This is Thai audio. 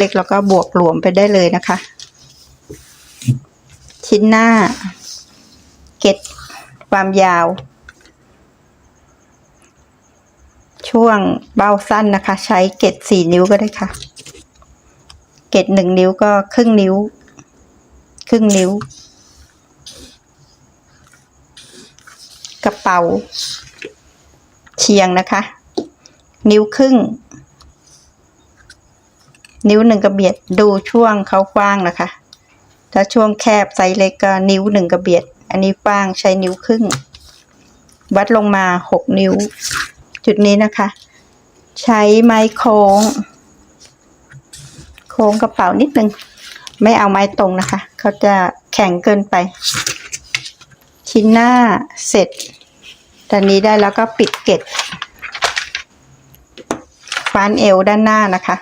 เล็กแล้วก็บวกหลวมไปได้เลยนะคะ ชิ้นหน้า เก็ดความยาว ช่วงเบ้าสั้นนะคะ ใช้เก็ดสี่นิ้วก็ได้ค่ะ เก็ดหนึ่งนิ้วก็ครึ่งนิ้ว ครึ่งนิ้ว กระเป๋า เชียงนะคะ นิ้วครึ่ง นิ้วหนึ่งกระเบียดดูช่วงเขากว้างนะคะ ถ้าช่วงแคบไซส์เล็กก็นิ้วหนึ่งกระเบียด อันนี้กว้างใช้นิ้วครึ่ง วัดลงมาหกนิ้ว จุดนี้นะคะ ใช้ไม้โค้ง โค้งกระเป๋านิดนึง ไม่เอาไม้ตรงนะคะ เขาจะแข็งเกินไป ชิ้นหน้าเสร็จ ตอนนี้ได้แล้วก็ปิดเกล็ดฟานเอวด้านหน้านะคะ